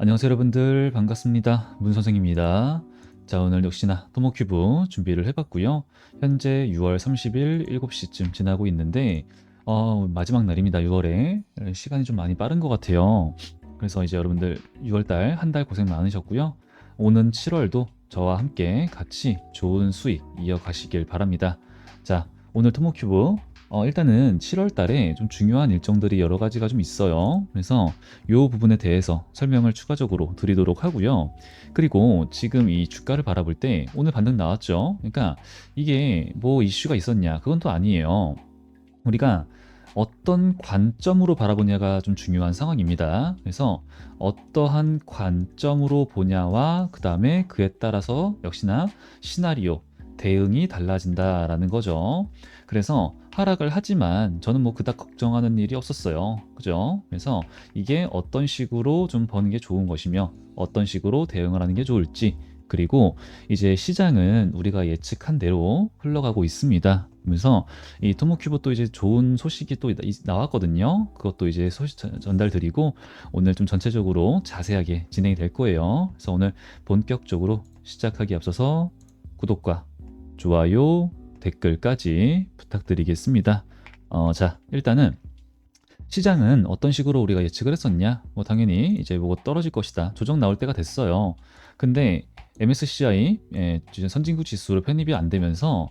안녕하세요 여러분들. 반갑습니다. 문 선생입니다. 자 오늘 역시나 토모큐브 준비를 해봤고요. 현재 6월 30일 7시쯤 지나고 있는데 어, 마지막 날입니다 6월에. 시간이 좀 많이 빠른 것 같아요. 그래서 이제 여러분들 6월달 한 달 고생 많으셨고요. 오는 7월도 저와 함께 같이 좋은 수익 이어가시길 바랍니다. 자 오늘 토모큐브 어, 일단은 7월 달에 좀 중요한 일정들이 여러 가지가 좀 있어요. 그래서 이 부분에 대해서 설명을 추가적으로 드리도록 하고요. 그리고 지금 이 주가를 바라볼 때 오늘 반등 나왔죠. 그러니까 이게 뭐 이슈가 있었냐? 그건 또 아니에요. 우리가 어떤 관점으로 바라보냐가 좀 중요한 상황입니다. 그래서 어떠한 관점으로 보냐와 그 다음에 그에 따라서 역시나 시나리오, 대응이 달라진다라는 거죠. 그래서 하락을 하지만 저는 뭐 그닥 걱정하는 일이 없었어요. 그죠? 그래서 이게 어떤 식으로 좀 버는 게 좋은 것이며 어떤 식으로 대응을 하는 게 좋을지 그리고 이제 시장은 우리가 예측한 대로 흘러가고 있습니다. 그래서 이 토모큐브 또 이제 좋은 소식이 또 나왔거든요. 그것도 이제 소식 전달드리고 오늘 좀 전체적으로 자세하게 진행이 될 거예요. 그래서 오늘 본격적으로 시작하기 앞서서 구독과 좋아요, 댓글까지 부탁드리겠습니다. 어, 자, 일단은 시장은 어떤 식으로 우리가 예측을 했었냐? 뭐 당연히 이제 뭐 떨어질 것이다. 조정 나올 때가 됐어요. 근데 MSCI 예, 선진국 지수로 편입이 안 되면서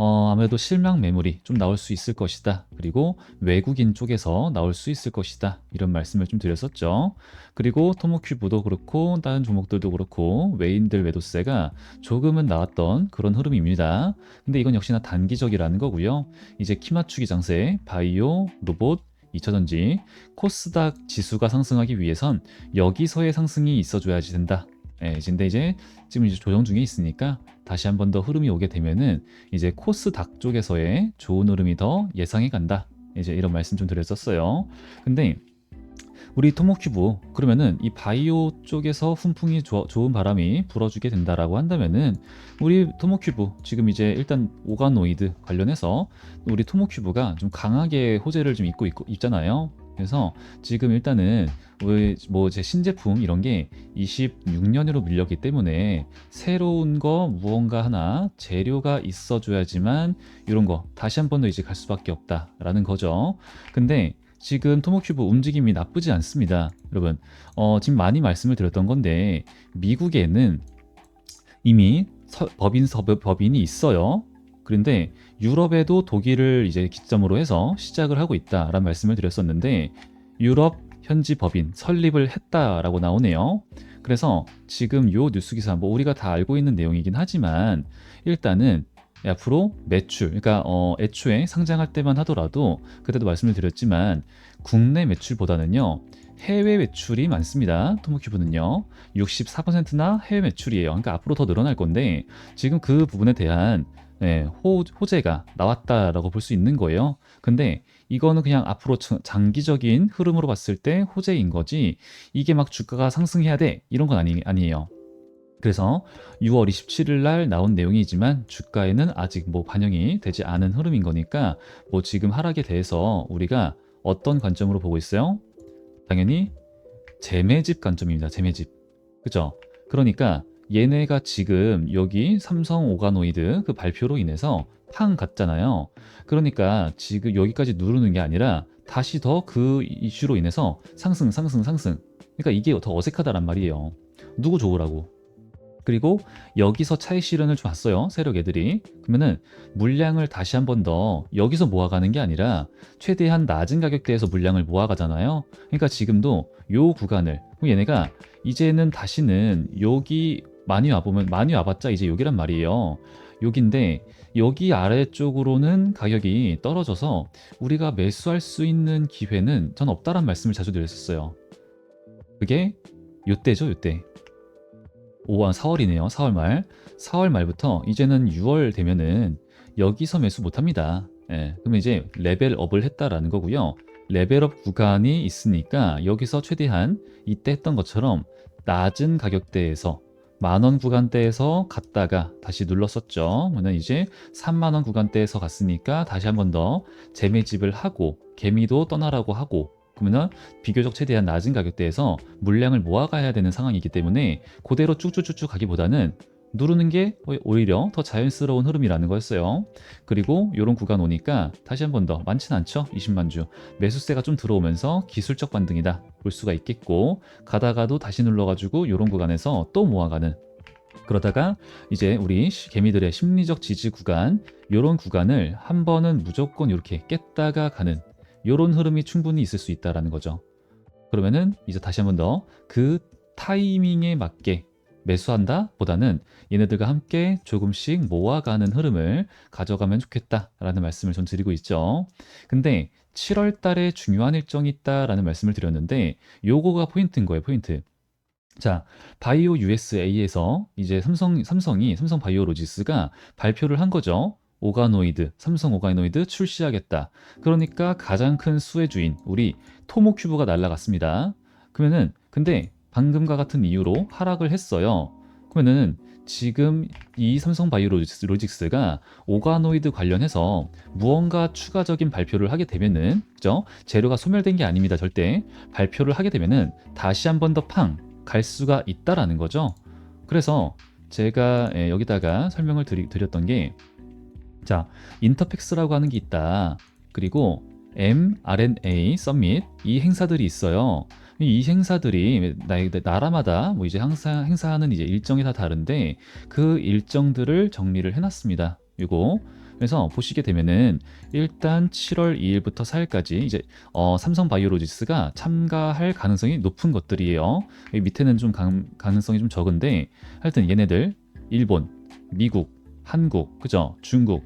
어, 아무래도 실망 매물이 좀 나올 수 있을 것이다. 그리고 외국인 쪽에서 나올 수 있을 것이다. 이런 말씀을 좀 드렸었죠. 그리고 토모큐브도 그렇고 다른 종목들도 그렇고 외인들 매도세가 조금은 나왔던 그런 흐름입니다. 근데 이건 역시나 단기적이라는 거고요. 이제 키 맞추기 장세, 바이오, 로봇, 2차전지, 코스닥 지수가 상승하기 위해선 여기서의 상승이 있어줘야지 된다. 예, 근데 이제 지금 이제 조정 중에 있으니까 다시 한 번 더 흐름이 오게 되면은 이제 코스닥 쪽에서의 좋은 흐름이 더 예상이 간다. 이제 이런 말씀 좀 드렸었어요. 근데 우리 토모큐브 그러면은 이 바이오 쪽에서 훈풍이 조, 좋은 바람이 불어주게 된다라고 한다면은 우리 토모큐브 지금 이제 일단 오가노이드 관련해서 우리 토모큐브가 좀 강하게 호재를 좀 입고 있고 있잖아요. 그래서 지금 일단은 뭐 제 신제품 이런 게 26년으로 밀렸기 때문에 새로운 거 무언가 하나 재료가 있어줘야지만 이런 거 다시 한 번 더 이제 갈 수밖에 없다라는 거죠. 근데 지금 토모큐브 움직임이 나쁘지 않습니다. 여러분, 어, 지금 많이 말씀을 드렸던 건데 미국에는 이미 서, 법인 법인이 있어요. 그런데 유럽에도 독일을 이제 기점으로 해서 시작을 하고 있다라는 말씀을 드렸었는데 유럽 현지 법인 설립을 했다라고 나오네요. 그래서 지금 요 뉴스 기사 뭐 우리가 다 알고 있는 내용이긴 하지만 일단은 앞으로 매출, 그러니까 어, 애초에 상장할 때만 하더라도 그때도 말씀을 드렸지만 국내 매출보다는요 해외 매출이 많습니다. 토모큐브는요 64%나 해외 매출이에요. 그러니까 앞으로 더 늘어날 건데 지금 그 부분에 대한 네, 호, 호재가 나왔다라고 볼 수 있는 거예요. 근데 이거는 그냥 앞으로 장기적인 흐름으로 봤을 때 호재인 거지 이게 막 주가가 상승해야 돼 이런 건 아니, 아니에요. 그래서 6월 27일 날 나온 내용이지만 주가에는 아직 뭐 반영이 되지 않은 흐름인 거니까 뭐 지금 하락에 대해서 우리가 어떤 관점으로 보고 있어요? 당연히 재매집 관점입니다. 재매집. 그죠? 그러니까 얘네가 지금 여기 삼성 오가노이드 그 발표로 인해서 팡 갔잖아요. 그러니까 지금 여기까지 누르는 게 아니라 다시 더 그 이슈로 인해서 상승, 상승, 상승. 그러니까 이게 더 어색하다란 말이에요. 누구 좋으라고. 그리고 여기서 차익 실현을 줬어요. 세력 애들이. 그러면은 물량을 다시 한 번 더 여기서 모아가는 게 아니라 최대한 낮은 가격대에서 물량을 모아가잖아요. 그러니까 지금도 요 구간을 얘네가 이제는 다시는 여기 많이 와보면 많이 와봤자 이제 여기란 말이에요. 여기인데 여기 아래쪽으로는 가격이 떨어져서 우리가 매수할 수 있는 기회는 전 없다란 말씀을 자주 드렸었어요. 그게 요때죠, 요때. 5월 4월이네요. 4월 말. 4월 말부터 이제는 6월 되면은 여기서 매수 못 합니다. 예, 그러면 이제 레벨업을 했다라는 거고요. 레벨업 구간이 있으니까 여기서 최대한 이때 했던 것처럼 낮은 가격대에서 만원 구간대에서 갔다가 다시 눌렀었죠. 그러면 이제 3만원 구간대에서 갔으니까 다시 한 번 더 재매집을 하고 개미도 떠나라고 하고 그러면 비교적 최대한 낮은 가격대에서 물량을 모아가야 되는 상황이기 때문에 그대로 쭉쭉쭉쭉 가기보다는 누르는 게 오히려 더 자연스러운 흐름이라는 거였어요. 그리고 이런 구간 오니까 다시 한 번 더 많진 않죠. 20만 주 매수세가 좀 들어오면서 기술적 반등이다 볼 수가 있겠고 가다가도 다시 눌러가지고 이런 구간에서 또 모아가는 그러다가 이제 우리 시- 개미들의 심리적 지지 구간 이런 구간을 한 번은 무조건 이렇게 깼다가 가는 이런 흐름이 충분히 있을 수 있다라는 거죠. 그러면은 이제 다시 한 번 더 그 타이밍에 맞게 매수한다 보다는 얘네들과 함께 조금씩 모아가는 흐름을 가져가면 좋겠다라는 말씀을 전 드리고 있죠. 근데 7월 달에 중요한 일정이 있다라는 말씀을 드렸는데 요거가 포인트인 거예요, 포인트. 자, 바이오 USA에서 이제 삼성, 삼성이 삼성 바이오로지스가 발표를 한 거죠. 오가노이드, 삼성 오가노이드 출시하겠다. 그러니까 가장 큰 수혜 주인 우리 토모큐브가 날라갔습니다. 그러면은 근데 방금과 같은 이유로 하락을 했어요. 그러면은 지금 이 삼성 바이오로직스가 오가노이드 관련해서 무언가 추가적인 발표를 하게 되면은 그죠? 재료가 소멸된 게 아닙니다. 절대 발표를 하게 되면은 다시 한 번 더 팡 갈 수가 있다라는 거죠. 그래서 제가 예, 여기다가 설명을 드리, 드렸던 게 자, 인터팩스라고 하는 게 있다. 그리고 mRNA 서밋 이 행사들이 있어요. 이 행사들이 나- 나라마다 뭐 이제 항상 행사하는 이제 일정이 다 다른데 그 일정들을 정리를 해놨습니다. 이거 그래서 보시게 되면은 일단 7월 2일부터 4일까지 이제 어, 삼성 바이오로지스가 참가할 가능성이 높은 것들이에요. 여기 밑에는 좀 가, 가능성이 좀 적은데 하여튼 얘네들 일본, 미국, 한국, 그죠? 중국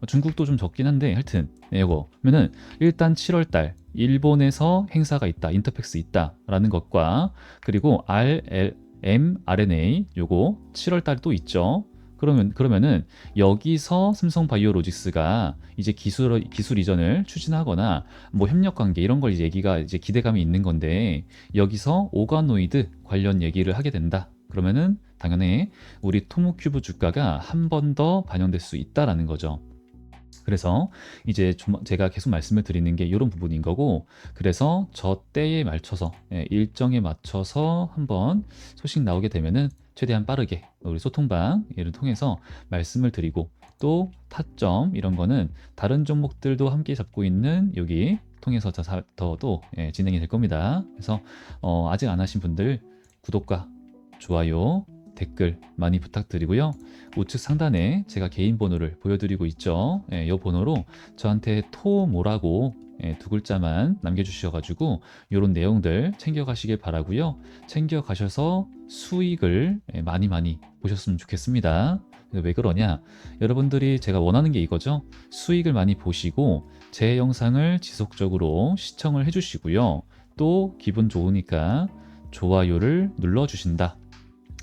어, 중국도 좀 적긴 한데 하여튼 네, 이거 그러면은 일단 7월 달 일본에서 행사가 있다 인터팩스 있다라는 것과 그리고 RL, mRNA 요거 7월 달 또 있죠 그러면 그러면은 여기서 삼성 바이오로직스가 이제 기술 기술 이전을 추진하거나 뭐 협력 관계 이런 걸 얘기가 이제 기대감이 있는 건데 여기서 오가노이드 관련 얘기를 하게 된다 그러면은 당연히 우리 토모큐브 주가가 한 번 더 반영될 수 있다라는 거죠. 그래서 이제 좀 제가 계속 말씀을 드리는 게 이런 부분인 거고 그래서 저 때에 맞춰서 예, 일정에 맞춰서 한번 소식 나오게 되면은 최대한 빠르게 우리 소통방 이를 통해서 말씀을 드리고 또 타점 이런 거는 다른 종목들도 함께 잡고 있는 여기 통해서 더- 더도 예, 진행이 될 겁니다. 그래서 어, 아직 안 하신 분들 구독과 좋아요 댓글 많이 부탁드리고요. 우측 상단에 제가 개인 번호를 보여드리고 있죠. 예, 이 번호로 저한테 토모라고 예, 두 글자만 남겨주셔가지고 이런 내용들 챙겨가시길 바라고요. 챙겨가셔서 수익을 예, 많이 많이 보셨으면 좋겠습니다. 왜 그러냐? 여러분들이 제가 원하는 게 이거죠. 수익을 많이 보시고 제 영상을 지속적으로 시청을 해주시고요. 또 기분 좋으니까 좋아요를 눌러주신다.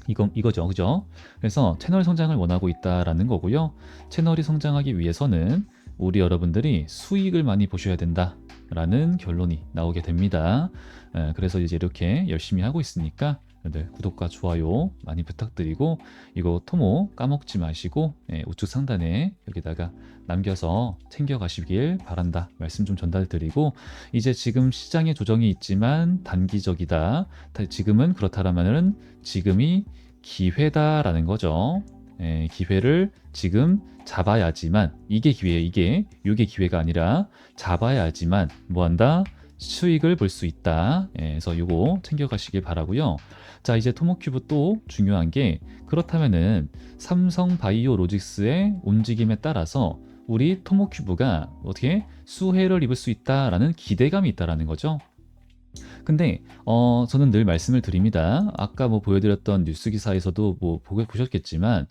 이거, 이거죠. 그죠? 그래서 채널 성장을 원하고 있다라는 거고요. 채널이 성장하기 위해서는 우리 여러분들이 수익을 많이 보셔야 된다 라는 결론이 나오게 됩니다. 에, 그래서 이제 이렇게 열심히 하고 있으니까 여러분들 구독과 좋아요 많이 부탁드리고 이거 토모 까먹지 마시고 예, 우측 상단에 여기다가 남겨서 챙겨가시길 바란다 말씀 좀 전달드리고 이제 지금 시장의 조정이 있지만 단기적이다 다- 지금은 그렇다라면은 지금이 기회다라는 거죠 예, 기회를 지금 잡아야지만 이게 기회 이게 이게 기회가 아니라 잡아야지만 뭐한다 수익을 볼 수 있다. 예, 그래서 요거 챙겨가시길 바라고요. 자 이제 토모큐브 또 중요한 게 그렇다면은 삼성 바이오로직스의 움직임에 따라서 우리 토모큐브가 어떻게 수혜를 입을 수 있다라는 기대감이 있다라는 거죠. 근데 어 저는 늘 말씀을 드립니다. 아까 뭐 보여드렸던 뉴스 기사에서도 뭐 보게 보셨겠지만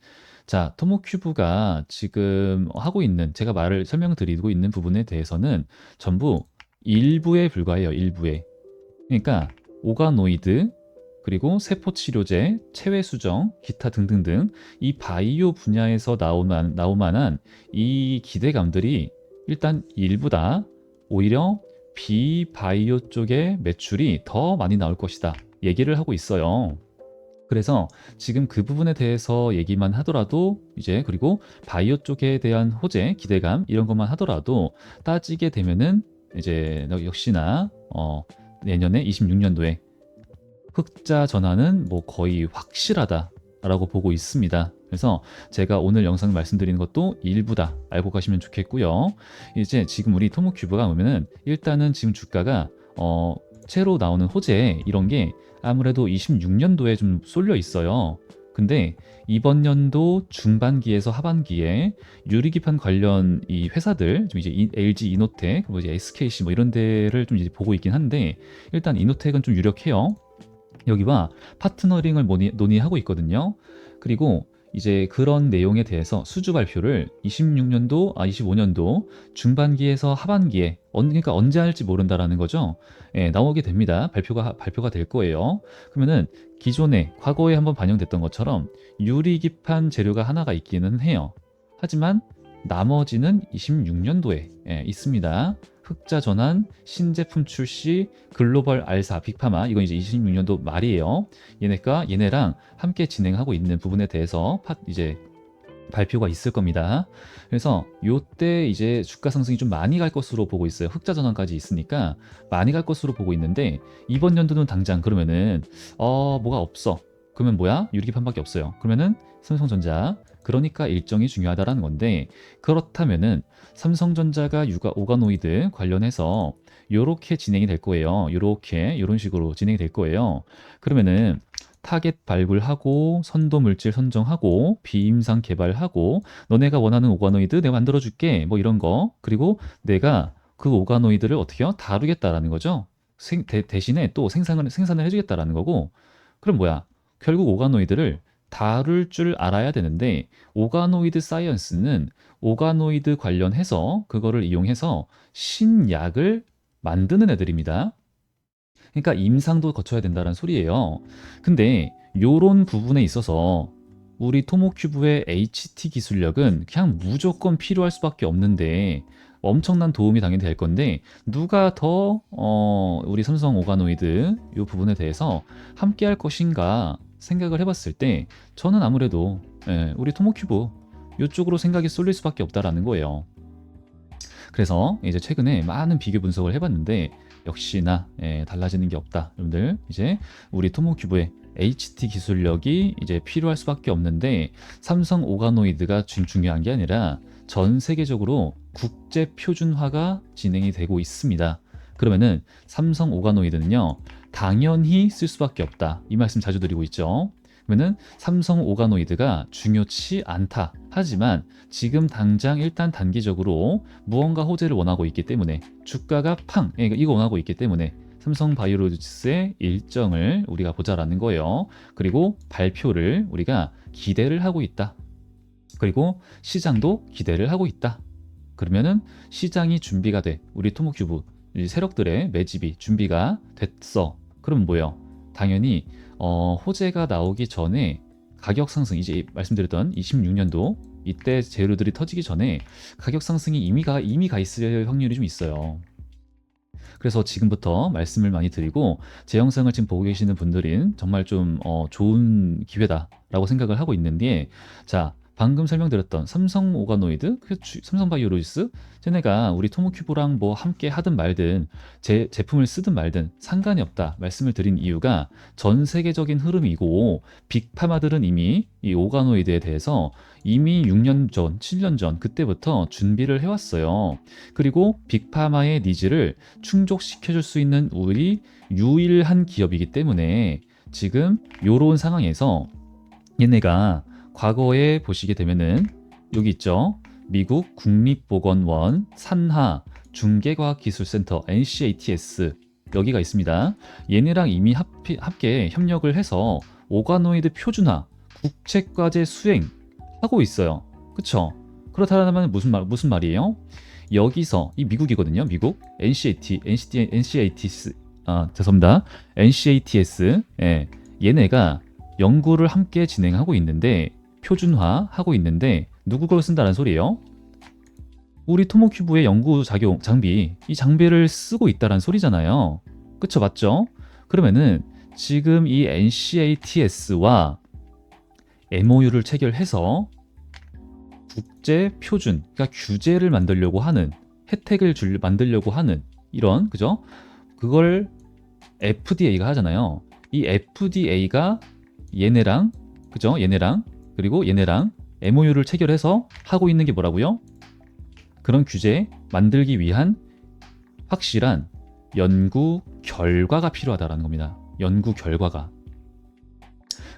자 토모큐브가 지금 하고 있는 제가 말을 설명드리고 있는 부분에 대해서는 전부 일부에 불과해요. 일부에. 그러니까 오가노이드 그리고 세포 치료제, 체외 수정, 기타 등등등 이 바이오 분야에서 나오만 나오만한 이 기대감들이 일단 일부다. 오히려 비바이오 쪽의 매출이 더 많이 나올 것이다. 얘기를 하고 있어요. 그래서 지금 그 부분에 대해서 얘기만 하더라도 이제 그리고 바이오 쪽에 대한 호재, 기대감 이런 것만 하더라도 따지게 되면은 이제 역시나 어, 내년에 26년도에 흑자 전환은 뭐 거의 확실하다라고 보고 있습니다. 그래서 제가 오늘 영상 말씀드리는 것도 일부다 알고 가시면 좋겠고요. 이제 지금 우리 토모큐브가 보면은 일단은 지금 주가가 어 채로 나오는 호재 이런 게 아무래도 26년도에 좀 쏠려 있어요. 근데 이번 연도 중반기에서 하반기에 유리기판 관련 이 회사들 좀 이제 이- LG 이노텍, 뭐 이제 SKC 뭐 이런 데를 좀 이제 보고 있긴 한데 일단 이노텍은 좀 유력해요. 여기와 파트너링을 논의하고 있거든요. 그리고 이제 그런 내용에 대해서 수주 발표를 26년도, 아 25년도 중반기에서 하반기에 언, 그러니까 언제 할지 모른다라는 거죠. 예, 나오게 됩니다. 발표가 발표가 될 거예요. 그러면은 기존에 과거에 한번 반영됐던 것처럼 유리 기판 재료가 하나가 있기는 해요. 하지만 나머지는 26년도에 예, 있습니다. 흑자 전환, 신제품 출시, 글로벌 알사, 빅파마 이건 이제 26년도 말이에요. 얘네가 얘네랑 함께 진행하고 있는 부분에 대해서 파, 이제 발표가 있을 겁니다. 그래서 요때 이제 주가 상승이 좀 많이 갈 것으로 보고 있어요. 흑자 전환까지 있으니까 많이 갈 것으로 보고 있는데 이번 연도는 당장 그러면은 어 뭐가 없어. 그러면 뭐야? 유리기판밖에 없어요. 그러면은 삼성전자 그러니까 일정이 중요하다라는 건데 그렇다면은 삼성전자가 유가 오가노이드 관련해서 요렇게 진행이 될 거예요. 요렇게 요런 식으로 진행이 될 거예요. 그러면은 타겟 발굴하고 선도 물질 선정하고 비임상 개발하고 너네가 원하는 오가노이드 내가 만들어 줄게. 뭐 이런 거. 그리고 내가 그 오가노이드를 어떻게요? 다루겠다라는 거죠. 생- 대, 대신에 또 생산을 생산을 해 주겠다라는 거고. 그럼 뭐야? 결국 오가노이드를 다룰 줄 알아야 되는데 오가노이드 사이언스는 오가노이드 관련해서 그거를 이용해서 신약을 만드는 애들입니다. 그러니까 임상도 거쳐야 된다는 소리예요. 근데 요런 부분에 있어서 우리 토모큐브의 HT 기술력은 그냥 무조건 필요할 수밖에 없는데 엄청난 도움이 당연히 될 건데 누가 더 어, 우리 삼성 오가노이드 이 부분에 대해서 함께 할 것인가 생각을 해봤을 때 저는 아무래도 예, 우리 토모큐브 이쪽으로 생각이 쏠릴 수밖에 없다라는 거예요. 그래서 이제 최근에 많은 비교 분석을 해봤는데 역시나 예, 달라지는 게 없다. 여러분들 이제 우리 토모큐브의 HT 기술력이 이제 필요할 수밖에 없는데 삼성 오가노이드가 중- 중요한 게 아니라 전 세계적으로 국제 표준화가 진행이 되고 있습니다. 그러면은 삼성 오가노이드는요 당연히 쓸 수밖에 없다. 이 말씀 자주 드리고 있죠. 그러면은 삼성 오가노이드가 중요치 않다. 하지만 지금 당장 일단 단기적으로 무언가 호재를 원하고 있기 때문에 주가가 팡 예, 이거 원하고 있기 때문에 삼성 바이오로직스의 일정을 우리가 보자라는 거예요. 그리고 발표를 우리가 기대를 하고 있다. 그리고 시장도 기대를 하고 있다. 그러면은 시장이 준비가 돼. 우리 토모큐브 이 세력들의 매집이 준비가 됐어. 그럼 뭐예요? 당연히 어, 호재가 나오기 전에 가격 상승 이제 말씀드렸던 26년도 이때 재료들이 터지기 전에 가격 상승이 이미 가 이미 가 있을 확률이 좀 있어요. 그래서 지금부터 말씀을 많이 드리고 제 영상을 지금 보고 계시는 분들은 정말 좀 어, 좋은 기회다라고 생각을 하고 있는데 자 방금 설명드렸던 삼성 오가노이드, 그 주- 삼성 바이오로지스, 쟤네가 우리 토모큐브랑 뭐 함께 하든 말든 제 제품을 쓰든 말든 상관이 없다 말씀을 드린 이유가 전 세계적인 흐름이고 빅파마들은 이미 이 오가노이드에 대해서 이미 6년 전, 7년 전 그때부터 준비를 해왔어요. 그리고 빅파마의 니즈를 충족시켜줄 수 있는 우리 유일한 기업이기 때문에 지금 요런 상황에서 얘네가 과거에 보시게 되면은 여기 있죠. 미국 국립보건원 산하 중계과학기술센터 NCATS 여기가 있습니다. 얘네랑 이미 합, 함께 협력을 해서 오가노이드 표준화 국책과제 수행 하고 있어요. 그쵸? 그렇다면 무슨 말 무슨 말이에요? 여기서 이 미국이거든요. 미국 NCAT NCT NCATS 아 죄송합니다. NCATS 예, 얘네가 연구를 함께 진행하고 있는데 표준화 하고 있는데 누구 걸 쓴다는 소리예요? 우리 토모큐브의 연구 작용 장비 이 장비를 쓰고 있다는 소리잖아요. 그쵸 맞죠? 그러면은 지금 이 NCATS와 MOU를 체결해서 국제 표준, 그러니까 규제를 만들려고 하는 혜택을 줄 만들려고 하는 이런 그죠? 그걸 FDA가 하잖아요. 이 FDA가 얘네랑 그죠? 얘네랑 그리고 얘네랑 MOU를 체결해서 하고 있는 게 뭐라고요? 그런 규제 만들기 위한 확실한 연구 결과가 필요하다라는 겁니다. 연구 결과가.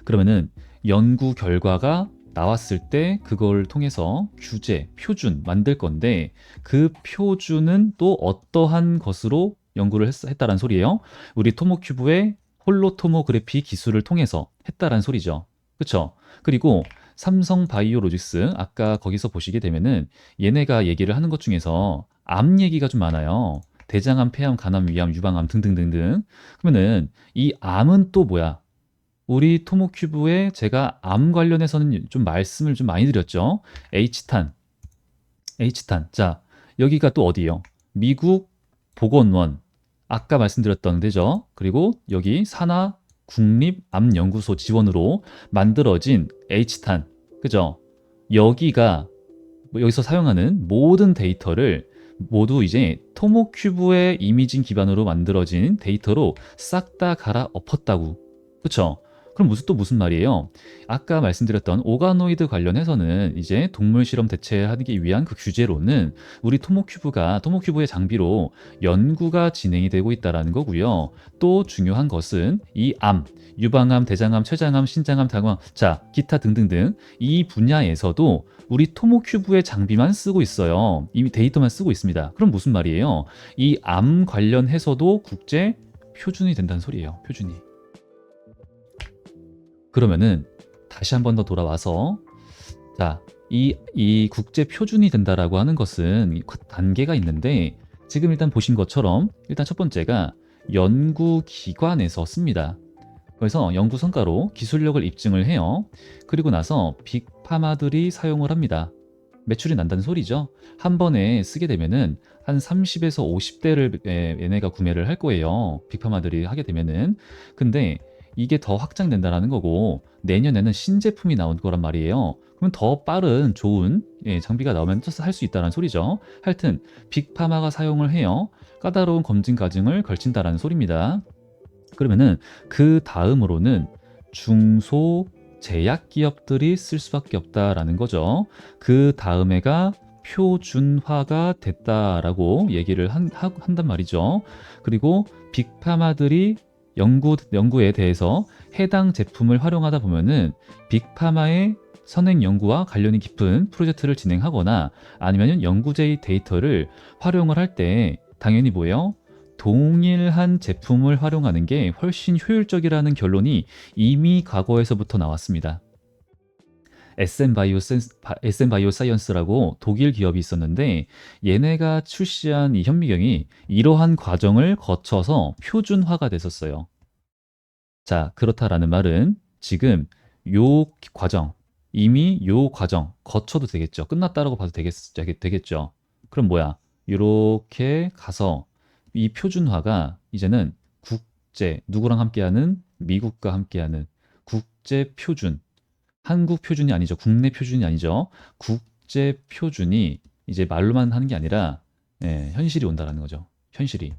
그러면은 연구 결과가 나왔을 때 그걸 통해서 규제, 표준 만들 건데 그 표준은 또 어떠한 것으로 연구를 했, 했다란 소리예요. 우리 토모큐브의 홀로토모그래피 기술을 통해서 했다란 소리죠. 그쵸? 그리고 삼성 바이오로직스 아까 거기서 보시게 되면은 얘네가 얘기를 하는 것 중에서 암 얘기가 좀 많아요. 대장암, 폐암, 간암, 위암, 유방암 등등등등. 그러면은 이 암은 또 뭐야? 우리 토모큐브에 제가 암 관련해서는 좀 말씀을 좀 많이 드렸죠. H탄. H탄. 자, 여기가 또 어디예요? 미국 보건원. 아까 말씀드렸던 데죠. 그리고 여기 산하 국립암연구소 지원으로 만들어진 H탄. 그죠? 여기가 뭐 여기서 사용하는 모든 데이터를 모두 이제 토모큐브의 이미징 기반으로 만들어진 데이터로 싹 다 갈아 엎었다고. 그쵸? 그럼 무슨 또 무슨 말이에요? 아까 말씀드렸던 오가노이드 관련해서는 이제 동물 실험 대체하기 위한 그 규제로는 우리 토모큐브가 토모큐브의 장비로 연구가 진행이 되고 있다라는 거고요. 또 중요한 것은 이 암, 유방암, 대장암, 췌장암, 신장암, 당황, 자 기타 등등등 이 분야에서도 우리 토모큐브의 장비만 쓰고 있어요. 이미 데이터만 쓰고 있습니다. 그럼 무슨 말이에요? 이 암 관련해서도 국제 표준이 된다는 소리예요. 표준이. 그러면은 다시 한 번 더 돌아와서 자, 이, 이 국제 표준이 된다라고 하는 것은 이 단계가 있는데 지금 일단 보신 것처럼 일단 첫 번째가 연구기관에서 씁니다. 그래서 연구 성과로 기술력을 입증을 해요. 그리고 나서 빅파마들이 사용을 합니다. 매출이 난다는 소리죠. 한 번에 쓰게 되면은 한 30에서 50대를 얘네가 구매를 할 거예요. 빅파마들이 하게 되면은. 근데 이게 더 확장된다라는 거고 내년에는 신제품이 나올 거란 말이에요. 그러면 더 빠른 좋은 예, 장비가 나오면 할 수 있다는 소리죠. 하여튼 빅파마가 사용을 해요. 까다로운 검증 과정을 걸친다라는 소리입니다. 그러면은 그 다음으로는 중소 제약 기업들이 쓸 수밖에 없다라는 거죠. 그 다음에가 표준화가 됐다라고 얘기를 한, 한 단 말이죠. 그리고 빅파마들이 연구, 연구에 대해서 해당 제품을 활용하다 보면은 빅파마의 선행 연구와 관련이 깊은 프로젝트를 진행하거나 아니면 연구제의 데이터를 활용을 할 때 당연히 뭐예요? 동일한 제품을 활용하는 게 훨씬 효율적이라는 결론이 이미 과거에서부터 나왔습니다. SM 바이오 SM 바이오 사이언스라고 독일 기업이 있었는데 얘네가 출시한 이 현미경이 이러한 과정을 거쳐서 표준화가 됐었어요. 자, 그렇다라는 말은 지금 요 과정 이미 요 과정 거쳐도 되겠죠. 끝났다라고 봐도 되겠, 되겠죠. 그럼 뭐야? 이렇게 가서 이 표준화가 이제는 국제 누구랑 함께하는 미국과 함께하는 국제 표준 한국 표준이 아니죠. 국내 표준이 아니죠. 국제 표준이 이제 말로만 하는 게 아니라 예, 현실이 온다라는 거죠. 현실이.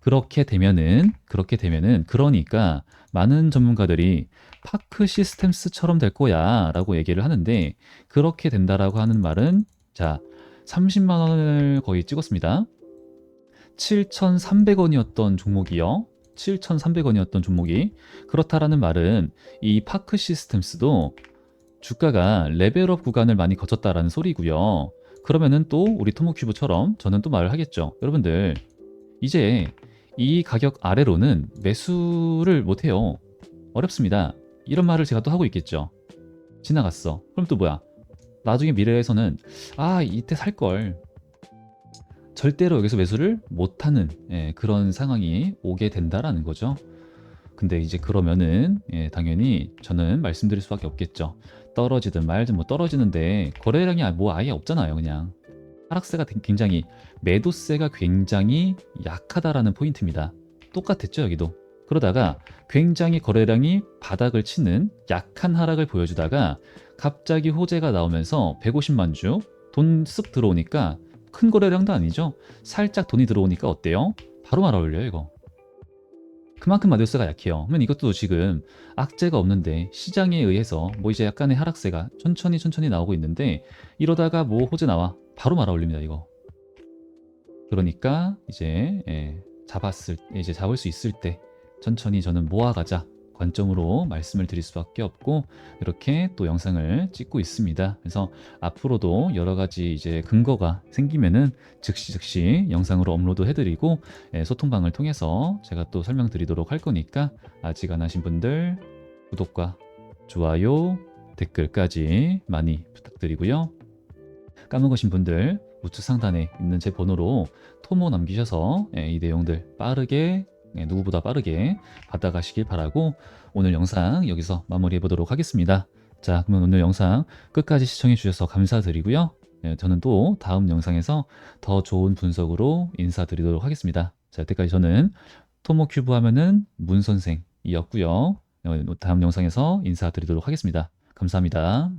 그렇게 되면은 그렇게 되면은 그러니까 많은 전문가들이 파크 시스템스처럼 될 거야라고 얘기를 하는데 그렇게 된다라고 하는 말은 자 30만 원을 거의 찍었습니다. 7,300원이었던 종목이요. 7,300원이었던 종목이 그렇다라는 말은 이 파크 시스템스도 주가가 레벨업 구간을 많이 거쳤다라는 소리고요. 그러면은 또 우리 토모큐브처럼 저는 또 말을 하겠죠. 여러분들 이제 이 가격 아래로는 매수를 못해요. 어렵습니다. 이런 말을 제가 또 하고 있겠죠. 지나갔어. 그럼 또 뭐야? 나중에 미래에서는 아 이때 살 걸. 절대로 여기서 매수를 못하는 예, 그런 상황이 오게 된다라는 거죠. 근데 이제 그러면은 예, 당연히 저는 말씀드릴 수밖에 없겠죠. 떨어지든 말든 뭐 떨어지는데 거래량이 아, 뭐 아예 없잖아요 그냥. 하락세가 굉장히 매도세가 굉장히 약하다라는 포인트입니다. 똑같았죠 여기도. 그러다가 굉장히 거래량이 바닥을 치는 약한 하락을 보여주다가 갑자기 호재가 나오면서 150만 주 돈 쓱 들어오니까 큰 거래량도 아니죠. 살짝 돈이 들어오니까 어때요? 바로 말아 올려요 이거 그만큼 마디오스가 약해요. 그러면 이것도 지금 악재가 없는데 시장에 의해서 뭐 이제 약간의 하락세가 천천히 천천히 나오고 있는데 이러다가 뭐 호재 나와 바로 말아 올립니다 이거. 그러니까 이제 예, 잡았을 이제 잡을 수 있을 때 천천히 저는 모아가자 관점으로 말씀을 드릴 수밖에 없고 이렇게 또 영상을 찍고 있습니다. 그래서 앞으로도 여러 가지 이제 근거가 생기면은 즉시 즉시 영상으로 업로드 해드리고 예, 소통방을 통해서 제가 또 설명드리도록 할 거니까 아직 안 하신 분들 구독과 좋아요 댓글까지 많이 부탁드리고요. 까먹으신 분들 우측 상단에 있는 제 번호로 토모 남기셔서 예, 이 내용들 빠르게 예, 누구보다 빠르게 받아가시길 바라고 오늘 영상 여기서 마무리해 보도록 하겠습니다. 자, 그러면 오늘 영상 끝까지 시청해 주셔서 감사드리고요. 예, 저는 또 다음 영상에서 더 좋은 분석으로 인사드리도록 하겠습니다. 자, 여태까지 저는 토모큐브 하면은 문 선생이었고요. 어, 다음 영상에서 인사드리도록 하겠습니다. 감사합니다.